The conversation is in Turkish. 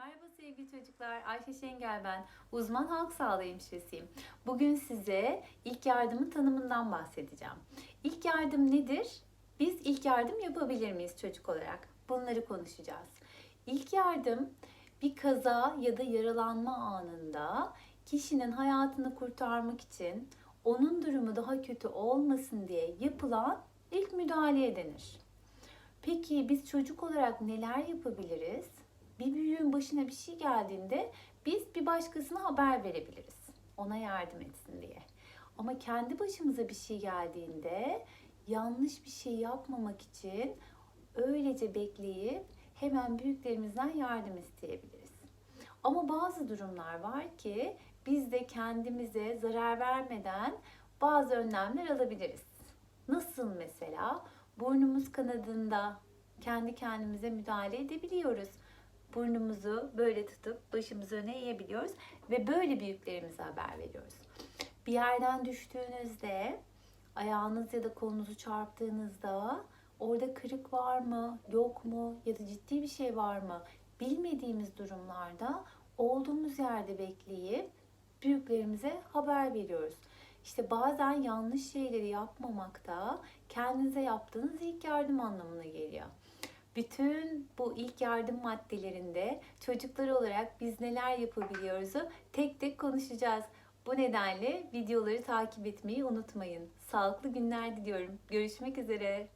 Merhaba sevgili çocuklar. Ayşe Şengel ben. Uzman halk sağlığı hemşiresiyim. Bugün size ilk yardımın tanımından bahsedeceğim. İlk yardım nedir? Biz ilk yardım yapabilir miyiz çocuk olarak? Bunları konuşacağız. İlk yardım bir kaza ya da yaralanma anında kişinin hayatını kurtarmak için onun durumu daha kötü olmasın diye yapılan ilk müdahaleye denir. Peki biz çocuk olarak neler yapabiliriz? Bir büyüğün başına bir şey geldiğinde biz bir başkasına haber verebiliriz. Ona yardım etsin diye. Ama kendi başımıza bir şey geldiğinde yanlış bir şey yapmamak için öylece bekleyip hemen büyüklerimizden yardım isteyebiliriz. Ama bazı durumlar var ki biz de kendimize zarar vermeden bazı önlemler alabiliriz. Nasıl mesela? Burnumuz kanadında kendi kendimize müdahale edebiliyoruz. Burnumuzu böyle tutup başımızı öne eğebiliyoruz ve böyle büyüklerimize haber veriyoruz. Bir yerden düştüğünüzde ayağınız ya da kolunuzu çarptığınızda orada kırık var mı, yok mu ya da ciddi bir şey var mı bilmediğimiz durumlarda olduğumuz yerde bekleyip büyüklerimize haber veriyoruz. İşte bazen yanlış şeyleri yapmamak da kendinize yaptığınız ilk yardım anlamına geliyor. Bütün bu ilk yardım maddelerinde çocuklar olarak biz neler yapabiliyoruzu tek tek konuşacağız. Bu nedenle videoları takip etmeyi unutmayın. Sağlıklı günler diliyorum. Görüşmek üzere.